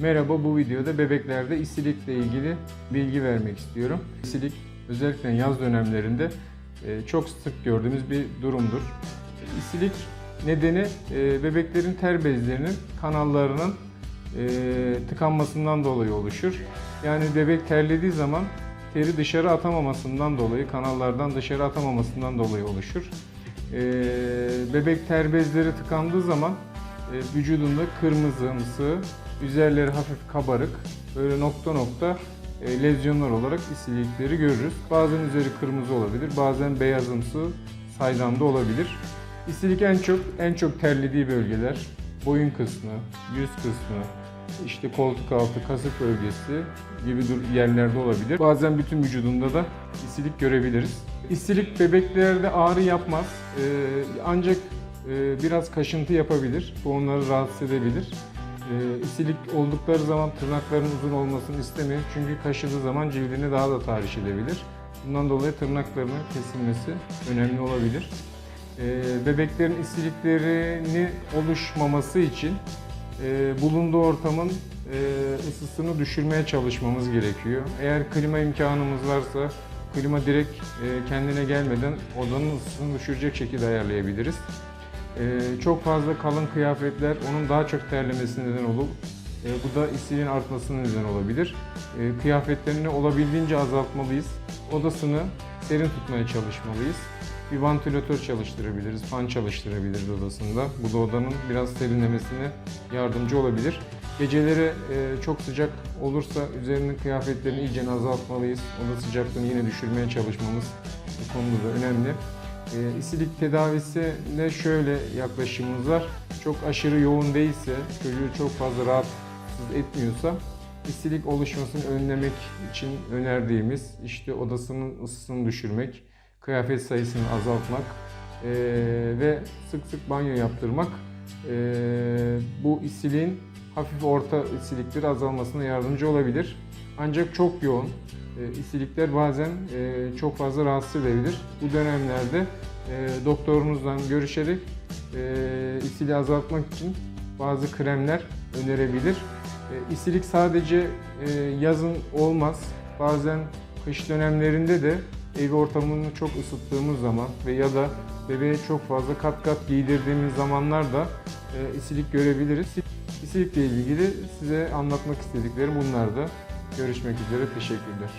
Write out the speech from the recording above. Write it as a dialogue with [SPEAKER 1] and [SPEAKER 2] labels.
[SPEAKER 1] Merhaba bu videoda bebeklerde isilikle ilgili bilgi vermek istiyorum. İsilik özellikle yaz dönemlerinde e, çok sık gördüğümüz bir durumdur. İsilik nedeni e, bebeklerin ter bezlerinin kanallarının e, tıkanmasından dolayı oluşur. Yani bebek terlediği zaman teri dışarı atamamasından dolayı, kanallardan dışarı atamamasından dolayı oluşur. Bebek ter bezleri tıkandığı zaman vücudunda kırmızımsı, üzerleri hafif kabarık, böyle nokta nokta e, lezyonlar olarak isilikleri görürüz. Bazen üzeri kırmızı olabilir, bazen beyazımsı, saydamda olabilir. İsilik en çok en çok terlediği bölgeler boyun kısmı, yüz kısmı, işte koltuk altı, kasık bölgesi gibi yerlerde olabilir. Bazen bütün vücudunda da isilik görebiliriz. İsilik bebeklerde ağrı yapmaz. Ee, ancak e, biraz kaşıntı yapabilir. Bu onları rahatsız edebilir. Ee, isilik oldukları zaman tırnakların uzun olmasını istemiyor. Çünkü kaşıdığı zaman cildini daha da tahriş edebilir. Bundan dolayı tırnaklarının kesilmesi önemli olabilir. Ee, bebeklerin isiliklerini oluşmaması için e, bulunduğu ortamın e, ısısını düşürmeye çalışmamız gerekiyor. Eğer klima imkanımız varsa klima direkt e, kendine gelmeden odanın ısısını düşürecek şekilde ayarlayabiliriz. E, çok fazla kalın kıyafetler onun daha çok terlemesine neden olur. E, bu da isiliğin artmasına neden olabilir. E, kıyafetlerini olabildiğince azaltmalıyız. Odasını serin tutmaya çalışmalıyız. Bir vantilatör çalıştırabiliriz, fan çalıştırabiliriz odasında. Bu da odanın biraz serinlemesine yardımcı olabilir. Geceleri e, çok sıcak olursa üzerinin kıyafetlerini iyice azaltmalıyız. Oda sıcaklığını yine düşürmeye çalışmamız bu konuda da önemli. E, isilik tedavisine şöyle yaklaşımımız var. Çok aşırı yoğun değilse, çocuğu çok fazla rahatsız etmiyorsa isilik oluşmasını önlemek için önerdiğimiz işte odasının ısısını düşürmek, kıyafet sayısını azaltmak eee, ve sık sık banyo yaptırmak eee, bu isiliğin hafif orta isilikleri azalmasına yardımcı olabilir. Ancak çok yoğun e, isilikler bazen e, çok fazla rahatsız edebilir. Bu dönemlerde e, doktorunuzla görüşerek isiliği azaltmak için bazı kremler önerebilir. İsilik sadece yazın olmaz. Bazen kış dönemlerinde de ev ortamını çok ısıttığımız zaman ve ya da bebeğe çok fazla kat kat giydirdiğimiz zamanlarda isilik görebiliriz. İsilikle ilgili size anlatmak istediklerim bunlardı. Görüşmek üzere, teşekkürler.